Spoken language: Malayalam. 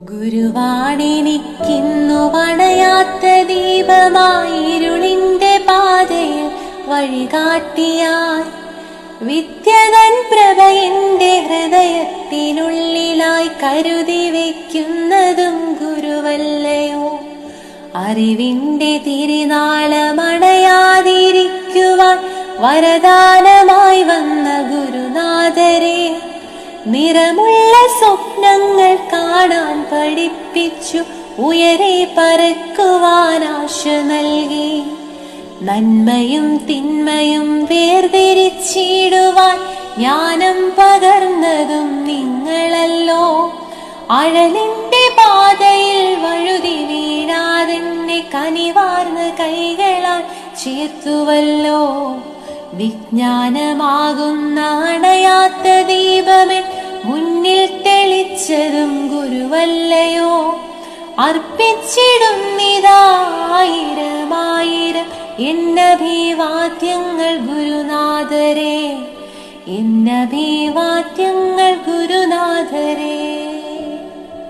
ഗുരുവാണെനിക്കിന്നു വണയാത്ത ദീപമായിരുളിന്റെ പാതയിൽ വഴികാട്ടിയാൽ വിദ്യതൻ പ്രഭ എന്റെ ഹൃദയത്തിനുള്ളിലായി കരുതി വയ്ക്കുന്നതും ഗുരുവല്ലയോ. അറിവിന്റെ തിരുനാളമണയാതിരിക്കുവാൻ വരദാനമായി വന്ന ഗുരുനാഥരെ നിറമുള്ള സ്വപ്നങ്ങൾ കാണാൻ പഠിപ്പിച്ചു. ഉയരെ പറക്കുവാൻ ആശ നൽകി. നന്മയും തിന്മയും വേർതിരിച്ചിടുവാൻ ജ്ഞാനം പകർന്നതും നിങ്ങളല്ലോ. അഴലിന്റെ പാതയിൽ വഴുതി വീഴാതെന്നെ കനിവാർന്ന കൈകളാൽ ചേർത്തുവല്ലോ. വിജ്ഞാനമാകുന്ന അണയാത്ത ദീപമൻ മുന്നിൽ തെളിച്ചതും ഗുരുവല്ലയോ? അർപ്പിച്ചിടുന്നിതായിരമായിരം എന്നഭിവാദ്യങ്ങൾ ഗുരുനാഥരെ. എന്നഭിവാദ്യങ്ങൾ ഗുരുനാഥരേ